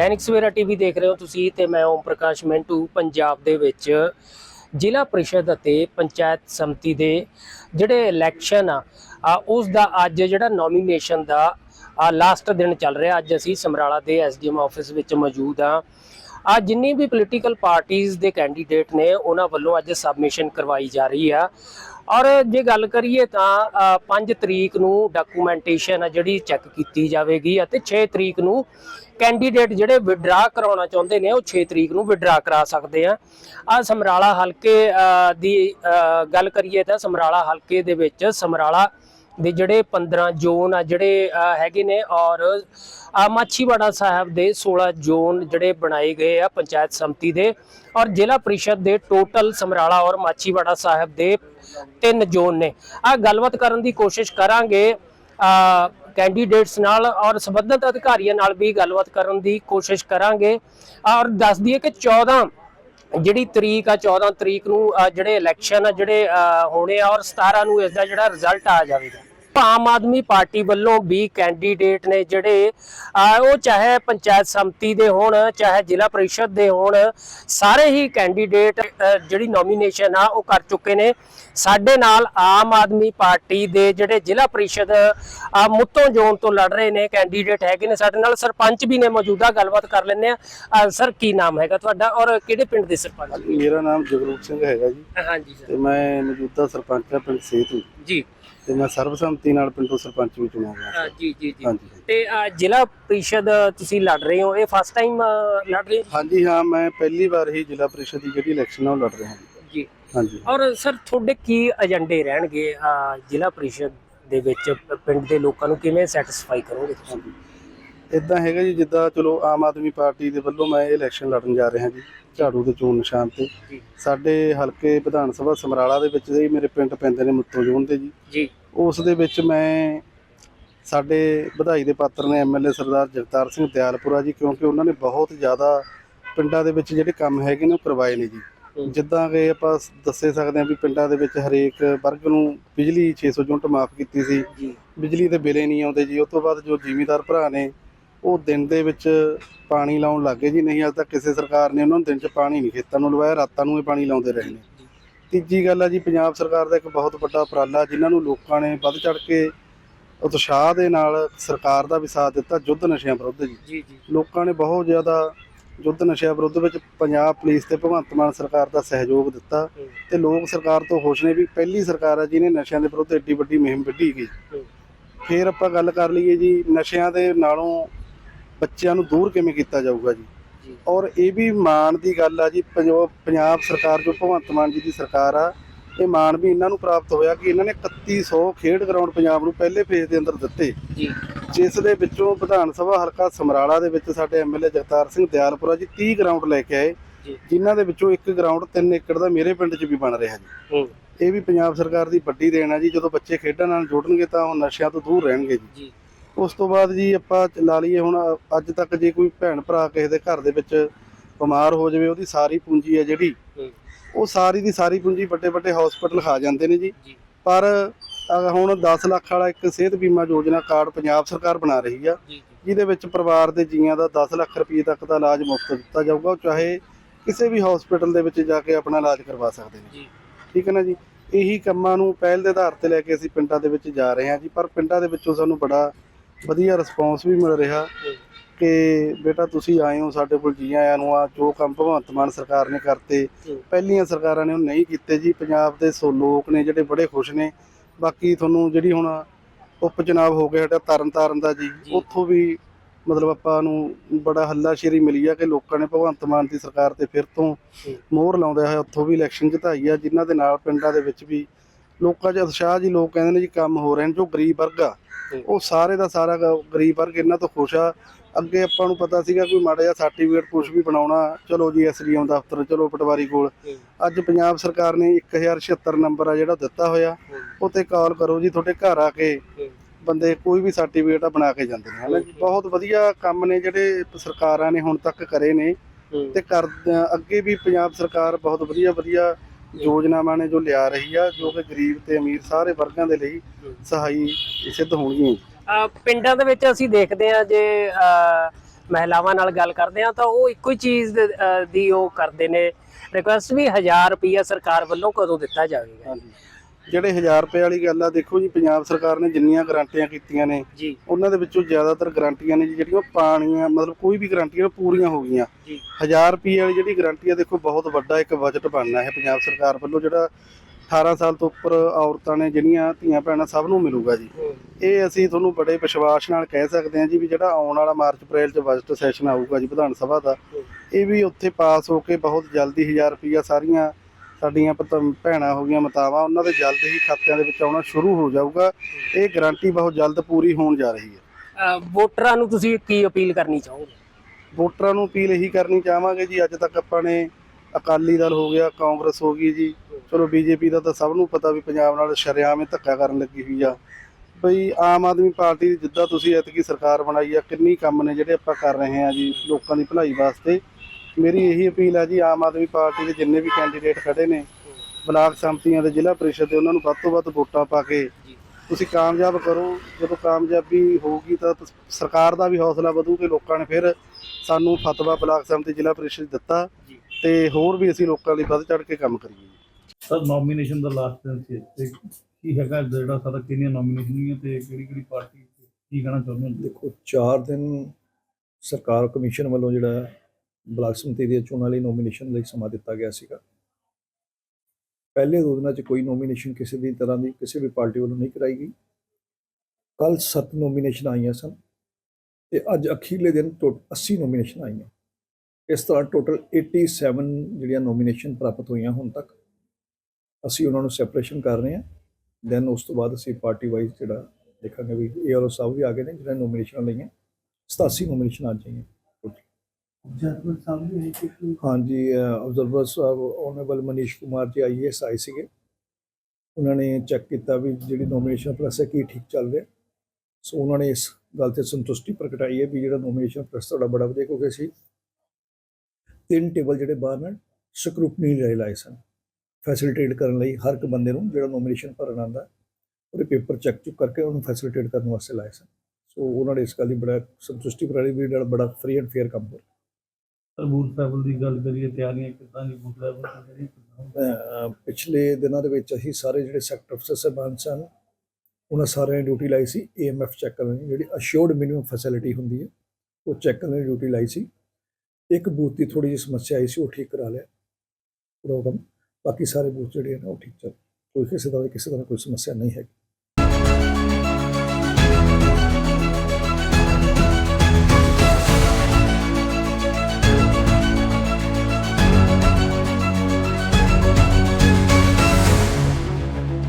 Dainik Savera TV ਦੇਖ ਰਹੇ ਹੋ ਤੁਸੀਂ ਤੇ ਮੈਂ ਓਮ ਪ੍ਰਕਾਸ਼ ਮਿੰਟੂ, ਪੰਜਾਬ ਦੇ ਵਿੱਚ ਜ਼ਿਲ੍ਹਾ ਪ੍ਰੀਸ਼ਦ ਅਤੇ ਪੰਚਾਇਤ ਸਮਿਤੀ ਦੇ ਜਿਹੜੇ ਇਲੈਕਸ਼ਨ ਆ ਉਸ ਦਾ ਅੱਜ ਜਿਹੜਾ ਨੋਮੀਨੇਸ਼ਨ ਦਾ ਲਾਸਟ ਦਿਨ ਚੱਲ ਰਿਹਾ। ਅੱਜ ਅਸੀਂ ਸਮਰਾਲਾ ਦੇ ਐਸਡੀਐਮ ਆਫਿਸ ਵਿੱਚ ਮੌਜੂਦ ਆ ਆ ਜਿੰਨੀ ਵੀ ਪੋਲੀਟੀਕਲ ਪਾਰਟੀਆਂ ਦੇ ਕੈਂਡੀਡੇਟ ਨੇ, ਉਹਨਾਂ ਵੱਲੋਂ ਅੱਜ ਸਬਮਿਸ਼ਨ ਕਰਵਾਈ ਜਾ ਰਹੀ ਆ। ਔਰ ਜੇ ਗੱਲ ਕਰੀਏ ਤਾਂ 5 ਤਰੀਕ ਨੂੰ ਡਾਕੂਮੈਂਟੇਸ਼ਨ ਆ ਜਿਹੜੀ ਚੈੱਕ ਕੀਤੀ ਜਾਵੇਗੀ ਅਤੇ 6 ਤਰੀਕ ਨੂੰ ਕੈਂਡੀਡੇਟ ਜਿਹੜੇ ਵਿਡਰਾ ਕਰਾਉਣਾ ਚਾਹੁੰਦੇ ਨੇ, ਉਹ 6 ਤਰੀਕ ਨੂੰ ਵਿਡਰਾ ਕਰਾ ਸਕਦੇ ਆ। ਆ ਸਮਰਾਲਾ ਹਲਕੇ ਦੀ ਗੱਲ ਕਰੀਏ ਤਾਂ ਸਮਰਾਲਾ ਹਲਕੇ ਦੇ ਵਿੱਚ ਸਮਰਾਲਾ ਦੇ ਜਿਹੜੇ 15 ਜ਼ੋਨ ਆ, ਜਿਹੜੇ ਹੈਗੇ ਨੇ ਔਰ ਮਾਛੀਵਾੜਾ ਸਾਹਿਬ ਦੇ 16 ਜ਼ੋਨ ਜਿਹੜੇ ਬਣਾਏ ਗਏ ਆ ਪੰਚਾਇਤ ਸਮਿਤੀ ਦੇ ਔਰ ਜ਼ਿਲ੍ਹਾ ਪ੍ਰੀਸ਼ਦ ਦੇ ਟੋਟਲ ਸਮਰਾਲਾ ਔਰ ਮਾਛੀਵਾੜਾ ਸਾਹਿਬ ਦੇ ਤਿੰਨ ਜ਼ੋਨ ਨੇ। ਆ ਗੱਲਬਾਤ ਕਰਨ ਦੀ ਕੋਸ਼ਿਸ਼ ਕਰਾਂਗੇ ਆ ਕੈਂਡੀਡੇਟਸ ਨਾਲ ਔਰ ਸੰਬੰਧਿਤ ਅਧਿਕਾਰੀਆਂ ਨਾਲ ਵੀ ਗੱਲਬਾਤ ਕਰਨ ਦੀ ਕੋਸ਼ਿਸ਼ ਕਰਾਂਗੇ। ਔਰ ਦੱਸ ਦਈਏ ਕਿ 14 ਜਿਹੜੀ ਤਰੀਕ ਆ 14 ਤਰੀਕ ਨੂੰ ਜਿਹੜੇ ਇਲੈਕਸ਼ਨ ਆ, ਜਿਹੜੇ ਹੋਣੇ ਆ ਔਰ 17 ਨੂੰ ਇਸ ਦਾ ਜਿਹੜਾ ਰਿਜ਼ਲਟ ਆ ਜਾਵੇਗਾ। ਆਮ ਆਦਮੀ ਪਾਰਟੀ ਵੱਲੋਂ ਵੀ ਕੈਂਡੀਡੇਟ ਨੇ ਜਿਹੜੇ ਉਹ ਚਾਹੇ ਪੰਚਾਇਤ ਸਮਿਤੀ ਦੇ ਹੋਣ ਚਾਹੇ ਜ਼ਿਲ੍ਹਾ ਪ੍ਰੀਸ਼ਦ ਦੇ ਹੋਣ ਸਾਰੇ ਹੀ ਕੈਂਡੀਡੇਟ ਜਿਹੜੀ ਨੋਮੀਨੇਸ਼ਨ ਆ ਉਹ ਕਰ ਚੁੱਕੇ ਨੇ। ਸਾਡੇ ਨਾਲ ਆਮ ਆਦਮੀ ਪਾਰਟੀ ਦੇ ਜਿਹੜੇ ਜ਼ਿਲ੍ਹਾ ਪ੍ਰੀਸ਼ਦ ਮੁੱਤੋਂ ਜ਼ੋਨ ਤੋਂ ਲੜ ਰਹੇ ਨੇ ਕੈਂਡੀਡੇਟ ਹੈਗੇ ਨੇ। ਸਾਡੇ ਨਾਲ ਸਰਪੰਚ ਵੀ ਨੇ ਮੌਜੂਦਾ ਗੱਲਬਾਤ ਕਰ ਲੈਂਦੇ ਆ ਸਰ ਕੀ ਨਾਮ ਹੈਗਾ ਤੁਹਾਡਾ ਔਰ ਕਿਹੜੇ ਪਿੰਡ ਦੇ ਸਰਪੰਚ? ਮੇਰਾ ਨਾਮ ਜਗਰੂਪ ਸਿੰਘ ਹੈਗਾ ਜੀ। ਹਾਂਜੀ ਤੇ ਮੈਂ ਮੌਜੂਦਾ ਸਰਪੰਚ ਹਾਂ ਪਿੰਡ ਸੇਤੂ। ਜੀ। ਤੇ ਮੈਂ ਸਰਬਸੰਮਤੀ ਨਾਲ ਪਿੰਡੋਂ ਸਰਪੰਚ ਵੀ ਚੁਣਿਆ ਗਿਆ ਜੀ ਜੀ ਜੀ। ਹਾਂਜੀ ਤੇ ਅ, ਜ਼ਿਲ੍ਹਾ ਪ੍ਰੀਸ਼ਦ ਤੁਸੀਂ ਲੜ ਰਹੇ ਹੋ ਇਹ ਫਸਟ ਟਾਈਮ ਲੜ ਰਹੇ ਹੋ ਹਾਂਜੀ ਹਾਂ ਮੈਂ ਪਹਿਲੀ ਵਾਰ ਹੀ ਜ਼ਿਲ੍ਹਾ ਪ੍ਰੀਸ਼ਦ ਦੀ ਜਿਹੜੀ ਇਲੈਕਸ਼ਨ ਆ ਉਹ ਲੜ ਰਿਹਾ ਹਾਂ। ਜੀ। ਹਾਂਜੀ। ਔਰ ਸਰ ਤੁਹਾਡੇ ਕੀ ਏਜੰਡੇ ਰਹਿਣਗੇ ਅ, ਜ਼ਿਲ੍ਹਾ ਪ੍ਰੀਸ਼ਦ ਦੇ ਵਿੱਚ ਪਿੰਡ ਦੇ ਲੋਕਾਂ ਨੂੰ ਕਿਵੇਂ ਸੈਟੀਸਫਾਈ ਕਰੋਗੇ ਤੁਸੀਂ? ਇਦਾਂ ਹੈਗਾ ਜੀ ਜਿੱਦਾਂ ਚਲੋ ਆਮ ਆਦਮੀ ਪਾਰਟੀ ਦੇ ਵੱਲੋਂ ਮੈਂ ਇਹ ਇਲੈਕਸ਼ਨ ਲੜਨ ਜਾ ਰਿਹਾ ਜੀ ਝਾੜੂ ਦੇ ਚੋਣ ਨਿਸ਼ਾਨ ਤੇ। ਜੀ। ਸਾਡੇ ਹਲਕੇ ਵਿਧਾਨ ਸਭਾ ਸਮਰਾਲਾ ਦੇ ਵਿੱਚ ਦੇ ਮੇਰੇ ਪਿੰਡ ਪੈਂਦੇ ਨੇ ਮੁੱਤੋਂ ਜੋਨ ਦੇ ਜੀ। ਜੀ। ਉਸ ਦੇ ਵਿੱਚ ਮੈਂ ਸਾਡੇ ਵਧਾਈ ਦੇ ਪਾਤਰ ਨੇ ਐਮਐਲਏ ਸਰਦਾਰ ਜਗਤਾਰ ਸਿੰਘ ਦਿਆਲਪੁਰਾ ਜੀ ਕਿਉਂਕਿ ਉਹਨਾਂ ਨੇ ਬਹੁਤ ਜ਼ਿਆਦਾ ਪਿੰਡਾਂ ਦੇ ਵਿੱਚ ਜਿਹੜੇ ਕੰਮ ਹੈਗੇ ਨੇ ਉਹ ਕਰਵਾਏ ਨੇ ਜੀ। ਜਿੱਦਾਂ ਕਿ ਆਪਾਂ ਦੱਸੇ ਸਕਦੇ ਹਾਂ ਵੀ ਪਿੰਡਾਂ ਦੇ ਵਿੱਚ ਹਰੇਕ ਵਰਗ ਨੂੰ ਬਿਜਲੀ 600 ਯੂਨਿਟ ਮਾਫ ਕੀਤੀ ਸੀ। ਜੀ। ਬਿਜਲੀ ਦੇ ਬਿੱਲ ਨਹੀਂ ਆਉਂਦੇ ਜੀ। ਉਸ ਤੋਂ ਬਾਅਦ ਜੋ ਜ਼ਿਮੀਂਦਾਰ ਭਰਾ ਨੇ ਉਹ ਦਿਨ ਦੇ ਵਿੱਚ ਪਾਣੀ ਲਾਉਣ ਲੱਗੇ ਜੀ ਨਹੀਂ ਅੱਜ ਤੱਕ ਕਿਸੇ ਸਰਕਾਰ ਨੇ ਉਹਨਾਂ ਨੂੰ ਦਿਨ 'ਚ ਪਾਣੀ ਨਹੀਂ ਖੇਤਾਂ ਨੂੰ ਲਵਾਇਆ ਰਾਤਾਂ ਨੂੰ ਹੀ ਪਾਣੀ ਲਾਉਂਦੇ ਰਹੇ ਨੇ ਤੀਜੀ ਗੱਲ ਆ ਜੀ ਪੰਜਾਬ ਸਰਕਾਰ ਦਾ ਇੱਕ ਬਹੁਤ ਵੱਡਾ ਉਪਰਾਲਾ ਜਿਨ੍ਹਾਂ ਨੂੰ ਲੋਕਾਂ ਨੇ ਵੱਧ ਚੜ ਕੇ ਉਤਸ਼ਾਹ ਦੇ ਨਾਲ ਸਰਕਾਰ ਦਾ ਵੀ ਸਾਥ ਦਿੱਤਾ ਯੁੱਧ ਨਸ਼ਿਆਂ ਵਿਰੁੱਧ ਜੀ ਲੋਕਾਂ ਨੇ ਬਹੁਤ ਜ਼ਿਆਦਾ ਯੁੱਧ ਨਸ਼ਿਆਂ ਵਿਰੁੱਧ ਵਿੱਚ ਪੰਜਾਬ ਪੁਲਿਸ ਤੇ ਭਗਵੰਤ ਮਾਨ ਸਰਕਾਰ ਦਾ ਸਹਿਯੋਗ ਦਿੱਤਾ। ਤੇ ਲੋਕ ਸਰਕਾਰ ਤੋਂ ਖੁਸ਼ ਨੇ ਵੀ ਪਹਿਲੀ ਸਰਕਾਰ ਆ ਜਿਹਨੇ ਨਸ਼ਿਆਂ ਦੇ ਵਿਰੁੱਧ ਏਡੀ ਵੱਡੀ ਮੁਹਿੰਮ ਵਿੱਢੀ ਗਈ। ਫਿਰ ਆਪਾਂ ਗੱਲ ਕਰ ਲਈਏ ਜੀ ਨਸ਼ਿਆਂ ਦੇ ਨਾਲੋਂ ਬੱਚਿਆਂ ਨੂੰ ਦੂਰ ਕਿਵੇਂ ਕੀਤਾ ਜਾਊਗਾ ਜੀ? ਔਰ ਇਹ ਵੀ ਮਾਣ ਦੀ ਗੱਲ ਆ ਜੀ ਪੰਜਾਬ ਸਰਕਾਰ ਜੋ ਭਗਵੰਤ ਮਾਨ ਜੀ ਦੀ ਸਰਕਾਰ ਆ ਇਹ ਮਾਣ ਵੀ ਇਹਨਾਂ ਨੂੰ ਪ੍ਰਾਪਤ ਹੋਇਆ ਕਿ ਇਹਨਾਂ ਨੇ 3100 ਖੇਡ ਗਰਾਊਂਡ ਪੰਜਾਬ ਨੂੰ ਪਹਿਲੇ ਫੇਜ਼ ਦੇ ਅੰਦਰ ਦਿੱਤੇ। ਜੀ। ਜਿਸ ਦੇ ਵਿੱਚੋਂ ਵਿਧਾਨ ਸਭਾ ਹਲਕਾ ਸਮਰਾਲਾ ਦੇ ਵਿੱਚ ਸਾਡੇ ਐਮਐਲਏ ਜਗਤਾਰ ਸਿੰਘ ਦਿਆਲਪੁਰਾ ਜੀ 30 ਗਰਾਊਂਡ ਲੈ ਕੇ ਆਏ। ਜਿਨ੍ਹਾਂ ਦੇ ਵਿੱਚੋਂ ਇੱਕ ਗਰਾਊਂਡ 3 ਏਕੜ ਦਾ ਮੇਰੇ ਪਿੰਡ 'ਚ ਵੀ ਬਣ ਰਿਹਾ ਜੀ। ਇਹ ਵੀ ਪੰਜਾਬ ਸਰਕਾਰ ਦੀ ਵੱਡੀ ਦੇਣ ਆ ਜੀ ਜਦੋਂ ਬੱਚੇ ਖੇਡਾਂ ਨਾਲ ਜੁੜਨਗੇ ਤਾਂ ਉਹ ਨਸ਼ਿਆਂ ਤੋਂ ਦੂਰ ਰਹਿਣਗੇ ਜੀ। ਉਸ ਤੋਂ ਬਾਅਦ ਜੀ ਆਪਾਂ ਲਾ ਲਈਏ ਹੁਣ ਅੱਜ ਤੱਕ ਜੇ ਕੋਈ ਭੈਣ ਭਰਾ ਕਿਸੇ ਦੇ ਘਰ ਦੇ ਵਿੱਚ ਬਿਮਾਰ ਹੋ ਜਾਵੇ ਉਹਦੀ ਸਾਰੀ ਪੂੰਜੀ ਹੈ ਜਿਹੜੀ ਉਹ ਸਾਰੀ ਦੀ ਸਾਰੀ ਪੂੰਜੀ ਵੱਡੇ ਵੱਡੇ ਹਸਪੀਟਲ ਖਾ ਜਾਂਦੇ ਨੇ ਜੀ। ਪਰ ਹੁਣ 10 ਲੱਖ ਵਾਲਾ ਇੱਕ ਸਿਹਤ ਬੀਮਾ ਯੋਜਨਾ ਕਾਰਡ ਪੰਜਾਬ ਸਰਕਾਰ ਬਣਾ ਰਹੀ ਆ ਜਿਹਦੇ ਵਿੱਚ ਪਰਿਵਾਰ ਦੇ ਜੀਆਂ ਦਾ 10 ਲੱਖ ਰੁਪਏ ਤੱਕ ਦਾ ਇਲਾਜ ਮੁਫਤ ਦਿੱਤਾ ਜਾਊਗਾ ਚਾਹੇ ਕਿਸੇ ਵੀ ਹਸਪੀਟਲ ਦੇ ਵਿੱਚ ਜਾ ਕੇ ਆਪਣਾ ਇਲਾਜ ਕਰਵਾ ਸਕਦੇ ਨੇ। ਠੀਕ ਹੈ ਨਾ ਜੀ? ਇਹੀ ਕੰਮਾਂ ਨੂੰ ਪਹਿਲ ਦੇ ਆਧਾਰ ਤੇ ਲੈ ਕੇ ਅਸੀਂ ਪਿੰਡਾਂ ਦੇ ਵਿੱਚ ਜਾ ਰਹੇ ਹਾਂ ਜੀ ਪਰ ਪਿੰਡਾਂ ਦੇ ਵਿੱਚੋਂ ਸਾਨੂੰ ਬੜਾ ਵਧੀਆ ਰਿਸਪੌਂਸ ਵੀ ਮਿਲ ਰਿਹਾ। ਕਿ ਬੇਟਾ ਤੁਸੀਂ ਆਏ ਹੋ ਸਾਡੇ ਕੋਲ ਜੀ ਆਇਆਂ ਨੂੰ ਆ ਜੋ ਕੰਮ ਭਗਵੰਤ ਮਾਨ ਸਰਕਾਰ ਨੇ ਕਰਤੇ। ਪਹਿਲੀਆਂ ਸਰਕਾਰਾਂ ਨੇ ਉਹ ਨਹੀਂ ਕੀਤੇ ਜੀ ਪੰਜਾਬ ਦੇ ਸੋ ਲੋਕ ਨੇ ਜਿਹੜੇ ਬੜੇ ਖੁਸ਼ ਨੇ ਬਾਕੀ ਤੁਹਾਨੂੰ ਜਿਹੜੀ ਹੁਣ ਉਪ ਚੁਣਾਵ ਹੋ ਗਿਆ ਸਾਡਾ ਤਰਨ ਤਾਰਨ ਦਾ ਜੀ। ਉੱਥੋਂ ਵੀ ਮਤਲਬ ਆਪਾਂ ਨੂੰ ਬੜਾ ਹੱਲਾਸ਼ੇਰੀ ਮਿਲੀ ਆ ਕਿ ਲੋਕਾਂ ਨੇ ਭਗਵੰਤ ਮਾਨ ਦੀ ਸਰਕਾਰ ਤੇ ਫਿਰ ਤੋਂ। ਮੋਹਰ ਲਾਉਂਦੇ ਹੋਏ ਉੱਥੋਂ ਵੀ ਇਲੈਕਸ਼ਨ ਜਿਤਾਈ ਆ ਜਿਨ੍ਹਾਂ ਦੇ ਨਾਲ ਪਿੰਡਾਂ ਦੇ ਵਿੱਚ ਵੀ ਲੋਕਾਂ 'ਚ ਉਤਸ਼ਾਹ ਜੀ ਲੋਕ ਕਹਿੰਦੇ ਨੇ ਜੀ ਕੰਮ ਹੋ ਰਹੇ ਨੇ ਜੋ ਗਰੀਬ ਵਰਗ ਆ। ਉਹ ਸਾਰੇ ਦਾ ਸਾਰਾ ਗ- ਗਰੀਬ ਵਰਗ ਇਹਨਾਂ ਤੋਂ ਖੁਸ਼ ਆ ਅੱਗੇ ਆਪਾਂ ਨੂੰ ਪਤਾ ਸੀਗਾ ਕੋਈ ਮਾੜਾ ਜਿਹਾ ਸਰਟੀਫਿਕੇਟ ਕੁਛ ਵੀ ਬਣਾਉਣਾ ਚਲੋ ਜੀ ਐਸਡੀਐਮ ਦਫ਼ਤਰ ਚਲੋ ਪਟਵਾਰੀ ਕੋਲ। ਅੱਜ ਪੰਜਾਬ ਸਰਕਾਰ ਨੇ 1076 ਨੰਬਰ ਆ ਜਿਹੜਾ ਦਿੱਤਾ ਹੋਇਆ ਹੂੰ। ਉੱਤੇ ਕਾਲ ਕਰੋ ਜੀ ਤੁਹਾਡੇ ਘਰ ਆ ਕੇ। ਬੰਦੇ ਕੋਈ ਵੀ ਸਰਟੀਫਿਕੇਟ ਆ ਬਣਾ ਕੇ ਜਾਂਦੇ ਨੇ ਹਨਾ ਜੀ ਬਹੁਤ ਵਧੀਆ ਕੰਮ ਨੇ ਜਿਹੜੇ ਸਰਕਾਰਾਂ ਨੇ ਹੁਣ ਤੱਕ ਕਰੇ ਨੇ ਤੇ ਕਰ ਅੱਗੇ ਵੀ ਪੰਜਾਬ ਸਰਕਾਰ ਬਹੁਤ ਵਧੀਆ ਵਧੀਆ ਯੋਜਨਾਵਾਂ ਨੇ ਜੋ ਲਿਆ ਰਹੀ ਆ ਜੋ ਕਿ ਗਰੀਬ ਤੇ ਅਮੀਰ ਸਾਰੇ ਵਰਗਾਂ ਦੇ ਲਈ। ਸਹਾਈ ਸਿੱਧ ਹੋਣਗੀਆਂ ਪਿੰਡਾਂ ਦੇ ਵਿੱਚ ਅਸੀਂ ਦੇਖਦੇ ਹਾਂ ਜੇ ਮਹਿਲਾਵਾਂ ਨਾਲ ਗੱਲ ਕਰਦੇ ਆ ਤਾਂ ਉਹ ਇੱਕੋ ਹੀ ਚੀਜ਼ ਦੇ- ਉਹ ਕਰਦੇ ਨੇ ਰਿਕੁਐਸਟ ਵੀ 1000 ਰੁਪਈਆ ਸਰਕਾਰ ਵੱਲੋਂ ਕਦੋਂ ਦਿੱਤਾ ਜਾਵੇਗਾ ਜਿਹੜੇ 1000 ਰੁਪਏ ਵਾਲੀ ਗੱਲ ਆ ਦੇਖੋ ਜੀ ਪੰਜਾਬ ਸਰਕਾਰ ਨੇ ਜਿੰਨੀਆਂ ਗਰੰਟੀਆਂ ਕੀਤੀਆਂ ਨੇ ਜੀ। ਉਹਨਾਂ ਦੇ ਵਿੱਚੋਂ ਜ਼ਿਆਦਾਤਰ ਗਰੰਟੀਆਂ ਨੇ ਜੀ ਜਿਹੜੀਆਂ ਪਾਣੀਆਂ ਮਤਲਬ ਕੋਈ ਵੀ ਗਰੰਟੀਆਂ ਪੂਰੀਆਂ ਹੋ ਗਈਆਂ। ਜੀ। 1000 ਰੁਪਏ ਵਾਲੀ ਜਿਹੜੀ ਗਰੰਟੀ ਆ ਦੇਖੋ ਬਹੁਤ ਵੱਡਾ ਇੱਕ ਬਜਟ ਬਣਨਾ ਹੈ ਪੰਜਾਬ ਸਰਕਾਰ ਵੱਲੋਂ ਜਿਹੜਾ 18 ਸਾਲ ਤੋਂ ਉੱਪਰ ਔਰਤਾਂ ਨੇ ਜਿਹੜੀਆਂ ਧੀਆਂ ਭੈਣਾਂ ਸਭ ਨੂੰ ਮਿਲੂਗਾ ਜੀ। ਇਹ ਅਸੀਂ ਤੁਹਾਨੂੰ ਬੜੇ ਵਿਸ਼ਵਾਸ ਨਾਲ ਕਹਿ ਸਕਦੇ ਹਾਂ ਜੀ ਵੀ ਜਿਹੜਾ ਆਉਣ ਵਾਲਾ ਮਾਰਚ ਅਪ੍ਰੈਲ ਚ ਬਜਟ ਸੈਸ਼ਨ ਆਊਗਾ ਜੀ ਵਿਧਾਨ ਸਭਾ ਦਾ ਇਹ ਵੀ ਉੱਥੇ ਪਾਸ ਹੋ ਕੇ ਬਹੁਤ ਜਲਦੀ 1000 ਰੁਪਈਆ ਸਾਰੀਆਂ ਸਾਡੀਆਂ ਭੈਣਾਂ ਹੋ ਗਈਆਂ ਮਤਾਵਾਂ ਉਹਨਾਂ ਦੇ ਜਲਦ ਹੀ ਖਾਤਿਆਂ ਦੇ ਵਿੱਚ ਆਉਣਾ ਸ਼ੁਰੂ ਹੋ ਜਾਊਗਾ। ਇਹ ਗਾਰੰਟੀ ਬਹੁਤ ਜਲਦ ਪੂਰੀ ਹੋਣ ਜਾ ਰਹੀ ਹੈ। ਵੋਟਰਾਂ ਨੂੰ ਤੁਸੀਂ ਕੀ ਅਪੀਲ ਕਰਨੀ ਚਾਹੋਗੇ? ਵੋਟਰਾਂ ਨੂੰ ਅਪੀਲ ਇਹੀ ਕਰਨੀ ਚਾਹਾਂਗੇ ਜੀ ਅੱਜ ਤੱਕ ਆਪਾਂ ਨੇ ਅਕਾਲੀ ਦਲ ਹੋ ਗਿਆ ਕਾਂਗਰਸ ਹੋ ਗਈ ਜੀ। ਚਲੋ ਬੀਜੇਪੀ ਦਾ ਤਾਂ ਸਭ ਨੂੰ ਪਤਾ ਵੀ ਪੰਜਾਬ ਨਾਲ ਸ਼ਰੇਆਮ ਹੀ ਧੱਕਾ ਕਰਨ ਲੱਗੀ ਹੋਈ ਆ। ਬਈ ਆਮ ਆਦਮੀ ਪਾਰਟੀ ਦੀ ਜਿੱਦਾਂ ਤੁਸੀਂ ਐਤਕੀ ਸਰਕਾਰ ਬਣਾਈ ਆ ਕਿੰਨੀ ਕੰਮ ਨੇ ਜਿਹੜੇ ਆਪਾਂ ਕਰ ਰਹੇ ਆ ਜੀ ਲੋਕਾਂ ਦੀ ਭਲਾਈ ਵਾਸਤੇ। ਮੇਰੀ ਇਹੀ ਅਪੀਲ ਆ ਜੀ ਆਮ ਆਦਮੀ ਪਾਰਟੀ ਦੇ ਜਿੰਨੇ ਵੀ ਕੈਂਡੀਡੇਟ ਖੜੇ ਨੇ ਬਲਾਕ ਸੰਮਤੀਆਂ ਦੇ ਜ਼ਿਲ੍ਹਾ ਪ੍ਰੀਸ਼ਦ ਦੇ ਉਹਨਾਂ ਨੂੰ ਵੱਧ ਤੋਂ ਵੱਧ ਵੋਟਾਂ ਪਾ ਕੇ। ਤੁਸੀਂ ਕਾਮਯਾਬ ਕਰੋ ਜਦੋਂ ਕਾਮਯਾਬੀ ਹੋਊਗੀ ਤਾਂ ਸਰਕਾਰ ਦਾ ਵੀ ਹੌਸਲਾ ਵਧੂ ਕਿ ਲੋਕਾਂ ਨੇ ਫਿਰ ਸਾਨੂੰ ਫਤਵਾ ਬਲਾਕ ਸੰਮਤੀ ਜ਼ਿਲ੍ਹਾ ਪ੍ਰੀਸ਼ਦ ਦਿੱਤਾ। ਤੇ ਹੋਰ ਵੀ ਅਸੀਂ ਲੋਕਾਂ ਲਈ ਵੱਧ ਚੜ ਕੇ ਕੰਮ ਕਰੀਏ ਸਰ ਨੋਮੀਨੇਸ਼ਨ ਦਾ ਲਾਸਟ ਦਿਨ ਸੀ ਤੇ ਕੀ ਹੈਗਾ ਜਿਹੜਾ ਸਾਰਾ ਕਿੰਨੀਆਂ ਨੋਮੀਨੇਸ਼ਨ ਹੋਈਆਂ ਤੇ ਕਿਹੜੀ ਕਿਹੜੀ ਪਾਰਟੀ ਕੀ ਕਹਿਣਾ ਚਾਹੁੰਦੇ ਹੋ ਦੇਖੋ 4 ਦਿਨ ਸਰਕਾਰ ਕਮਿਸ਼ਨ ਵੱਲੋਂ ਜਿਹੜਾ ਬਲਾਕ ਸਮਿਤੀ ਦੀਆਂ ਚੋਣਾਂ ਲਈ ਨੋਮੀਨੇਸ਼ਨ ਲਈ ਸਮਾਂ ਦਿੱਤਾ ਗਿਆ ਸੀਗਾ। ਪਹਿਲੇ ਦੋ ਦਿਨਾਂ 'ਚ ਕੋਈ ਨੋਮੀਨੇਸ਼ਨ ਕਿਸੇ ਵੀ ਤਰ੍ਹਾਂ ਦੀ, ਕਿਸੇ ਵੀ ਪਾਰਟੀ ਵੱਲੋਂ ਨਹੀਂ ਕਰਾਈ ਗਈ। ਕੱਲ 7 ਨੋਮੀਨੇਸ਼ਨ ਆਈਆਂ ਸਨ ਤੇ ਅੱਜ ਅਖੀਰਲੇ ਦਿਨ ਟੋਟਲ 80 ਨੋਮੀਨੇਸ਼ਨ ਆਈਆਂ। ਇਸ ਤਰ੍ਹਾਂ ਟੋਟਲ 87 ਜਿਹੜੀਆਂ ਨੋਮੀਨੇਸ਼ਨ ਪ੍ਰਾਪਤ ਹੋਈਆਂ ਹੁਣ ਤੱਕ, ਅਸੀਂ ਉਹਨਾਂ ਨੂੰ ਸੈਪਰੇਸ਼ਨ ਕਰ ਰਹੇ ਹਾਂ। ਦੈਨ ਉਸ ਤੋਂ ਬਾਅਦ ਅਸੀਂ ਪਾਰਟੀ ਵਾਈਜ਼ ਜਿਹੜਾ ਦੇਖਾਂਗੇ ਵੀ ਏਆਰਓ ਸਾਹਿਬ ਵੀ ਆ ਗਏ ਨੇ, ਜਿਹਨਾਂ ਨੋਮੀਨੇਸ਼ਨ ਲਈਆਂ। 87 ਨੋਮੀਨੇਸ਼ਨ ਆ ਜਾਈਆਂ ਜਰਮਨ ਸਾਹਿਬ ਨੇ ਕਿ ਹਾਂਜੀ ਅਬਜ਼ਰਵਰ ਸਾਹਿਬ ਆਨਰੇਬਲ ਮਨੀਸ਼ ਕੁਮਾਰ ਜੀ ਆਈਐਸ ਆਏ ਸੀਗੇ। ਉਹਨਾਂ ਨੇ ਚੈੱਕ ਕੀਤਾ ਵੀ ਜਿਹੜੀ ਨੋਮੀਨੇਸ਼ਨ ਪ੍ਰੋਸੈਸ ਕੀ ਠੀਕ ਚੱਲ ਰਿਹਾ। ਸੋ ਉਹਨਾਂ ਨੇ ਇਸ ਗੱਲ ਤੇ ਸੰਤੁਸ਼ਟੀ ਪ੍ਰਗਟਾਈ ਹੈ ਵੀ ਜਿਹੜਾ ਨੋਮੀਨੇਸ਼ਨ ਪ੍ਰੋਸੈਸ ਤੁਹਾਡਾ ਬੜਾ ਵਧੀਆ, ਕਿਉਂਕਿ ਅਸੀਂ ਤਿੰਨ ਟੇਬਲ ਜਿਹੜੇ ਬਾਹਰ ਨਾਲ ਸਕਰੂਟਨੀ ਲਈ ਲਾਏ ਸਨ। ਫੈਸਿਲਿਟੇਟ ਕਰਨ ਲਈ ਹਰ ਇੱਕ ਬੰਦੇ ਨੂੰ ਜਿਹੜਾ ਨੋਮੀਨੇਸ਼ਨ ਭਰਨ ਆਉਂਦਾ, ਉਹਦੇ ਪੇਪਰ ਚੈੱਕ ਚੁੱਕ ਕਰਕੇ ਉਹਨੂੰ ਫੈਸਿਲਿਟੇਟ ਕਰਨ ਵਾਸਤੇ ਲਾਏ ਸਨ। ਸੋ ਉਹਨਾਂ ਨੇ ਇਸ ਗੱਲ ਦੀ ਬੜਾ ਸੰਤੁਸ਼ਟੀ ਪ੍ਰਗਟਾਈ, ਵੀ ਜਿਹੜਾ ਬੜਾ ਫ੍ਰੀ ਐਂਡ ਫੇਅਰ ਕੰਮ ਹੋ ਰਿਹਾ। ਸਰ ਬੂਥ ਦੀ ਗੱਲ ਕਰੀਏ, ਤਿਆਰੀਆਂ ਕਿੱਦਾਂ ਦੀ ਬੂਥ ਲੈਵਲ ਤੇ ਜਿਹੜੀ ਪਿਛਲੇ ਦਿਨਾਂ ਦੇ ਵਿੱਚ ਅਸੀਂ ਸਾਰੇ ਜਿਹੜੇ ਸੈਕਟਰ ਅਫਸਰ ਸਾਹਿਬਾਨ ਸਨ, ਉਹਨਾਂ ਸਾਰਿਆਂ ਨੇ ਡਿਊਟੀ ਲਾਈ ਸੀ ਏਐਮਐਫ ਚੈੱਕ ਕਰਨ ਦੀ ਜਿਹੜੀ ਅਸ਼ੋਰਡ ਮਿਨੀਮਮ ਫੈਸਿਲਿਟੀ ਹੁੰਦੀ ਹੈ, ਉਹ ਚੈੱਕ ਕਰਨ ਦੀ ਡਿਊਟੀ ਲਾਈ ਸੀ। ਇੱਕ ਬੂਥ ਦੀ ਥੋੜੀ ਜਿਹੀ ਸਮੱਸਿਆ ਆਈ ਸੀ, ਉਹ ਠੀਕ ਕਰਾ ਲਿਆ ਪ੍ਰੋਗਰਾਮ ਬਾਕੀ ਸਾਰੇ ਬੂਥ ਜਿਹੜੇ ਨੇ, ਉਹ ਠੀਕ ਚੱਲ, ਕੋਈ ਕਿਸੇ ਤਰ੍ਹਾਂ ਦੀ, ਕਿਸੇ ਤਰ੍ਹਾਂ ਕੋਈ ਸਮੱਸਿਆ ਨਹੀਂ ਹੈਗੀ।